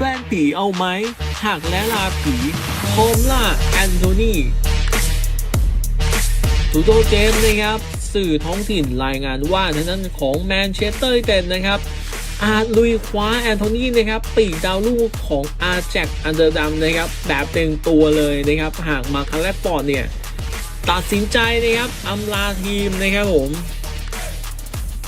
แฟนผีเอาไหมหักและลาผีโคมล่าแอนโทนีทูโตเจมส์นะครับสื่อท้องถิ่นรายงานว่าทางด้านของแมนเชสเตอร์ยูไนเต็ดนะครับอาจลุยคว้าแอนโทนีนะครับปีกดาวลูกของอาแจ็คอันเดอร์ดัมนะครับแบบเต็มตัวเลยนะครับ หากมาคาร์เลตฟอร์ดเนี่ย ตัดสินใจนะครับอำลาทีมนะครับผม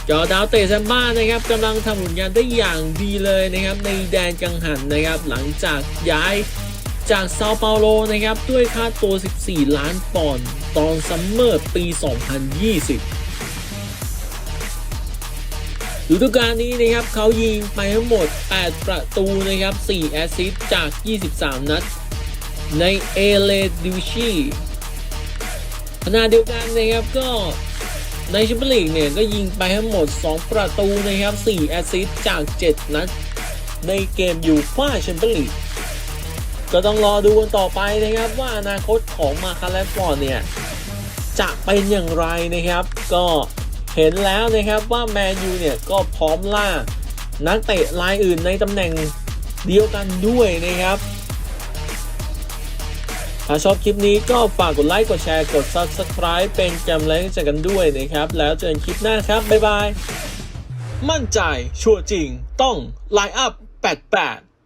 จอดาวเตะแซมบ้านะครับกำลังทำผลงานได้อย่างดีเลยนะครับ ในแดนกังหันนะครับ หลังจากย้ายจากเซาเปาโลนะครับ ด้วยค่าตัว 14 ล้านปอนด์ตอนซัมเมอร์ปี 2020ฤดูกาลนี้นะครับเขายิงไปทั้งหมด 8 ประตูนะครับ 4 แอสซิสต์จาก 23 นัด ในเอเลดิวชีขณะเดียวกันนะครับก็ ในแชมเปี้ยนลีกเนี่ยก็ยิงไปทั้งหมด 2 ประตูนะครับ 4 แอสซิสต์จาก 7 นัด ในเกมอยู่ฟ่าแชมเปี้ยนลีกก็ต้องรอดูกันต่อไปนะครับว่าอนาคตของมาคาร์แลฟอร์ดเนี่ยจะเป็นอย่างไรนะครับ ก็เห็นแล้วนะครับว่าแมนยูเนี่ยก็พร้อมล่า นักเตะรายอื่นในตำแหน่งเดียวกันด้วยนะครับ ถ้าชอบคลิปนี้ก็ฝากกดไลค์กดแชร์กด Subscribe เป็นกำลังใจกันด้วยนะครับ แล้วเจอกันคลิปหน้าครับ บ๊ายบาย มั่นใจชัวร์จริงต้อง Line Up 88